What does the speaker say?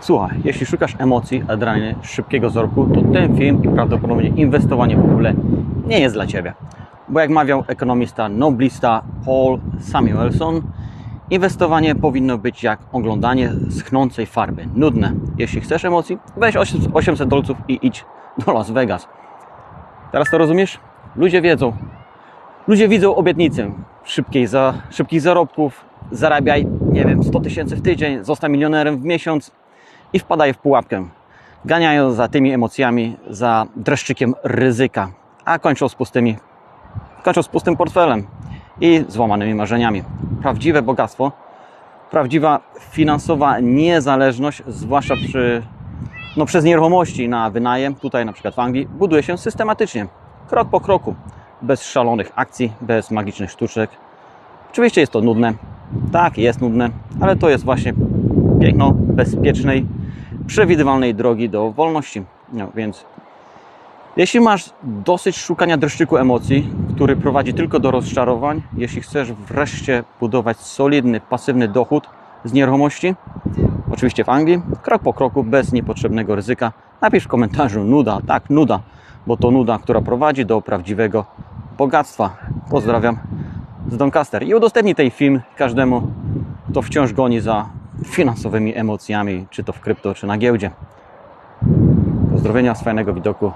Słuchaj, jeśli szukasz emocji, adrenaliny, szybkiego zorku, to ten film i prawdopodobnie inwestowanie w ogóle nie jest dla Ciebie. Bo jak mawiał ekonomista, noblista Paul Samuelson, inwestowanie powinno być jak oglądanie schnącej farby. Nudne. Jeśli chcesz emocji, weź 800 dolców i idź do Las Vegas. Teraz to rozumiesz? Ludzie wiedzą. Ludzie widzą obietnicę szybkich zarobków, zarabiaj, nie wiem, 100 tysięcy w tydzień, zostań milionerem w miesiąc i wpadaj w pułapkę. Ganiają za tymi emocjami, za dreszczykiem ryzyka, a kończą z pustymi, kończą z pustym portfelem i złamanymi marzeniami. Prawdziwe bogactwo, prawdziwa finansowa niezależność, zwłaszcza przy, no, przez nieruchomości na wynajem, tutaj na przykład w Anglii, buduje się systematycznie, krok po kroku, bez szalonych akcji, bez magicznych sztuczek. Oczywiście jest to nudne, tak, jest nudne, ale to jest właśnie piękno bezpiecznej, przewidywalnej drogi do wolności. No, więc jeśli masz dosyć szukania dreszczyku emocji, który prowadzi tylko do rozczarowań, jeśli chcesz wreszcie budować solidny, pasywny dochód z nieruchomości, oczywiście w Anglii, krok po kroku, bez niepotrzebnego ryzyka, napisz w komentarzu nuda, tak, nuda, bo to nuda, która prowadzi do prawdziwego bogactwa. Pozdrawiam z Doncaster i udostępnij ten film każdemu, kto wciąż goni za finansowymi emocjami, czy to w krypto, czy na giełdzie. Pozdrowienia z fajnego widoku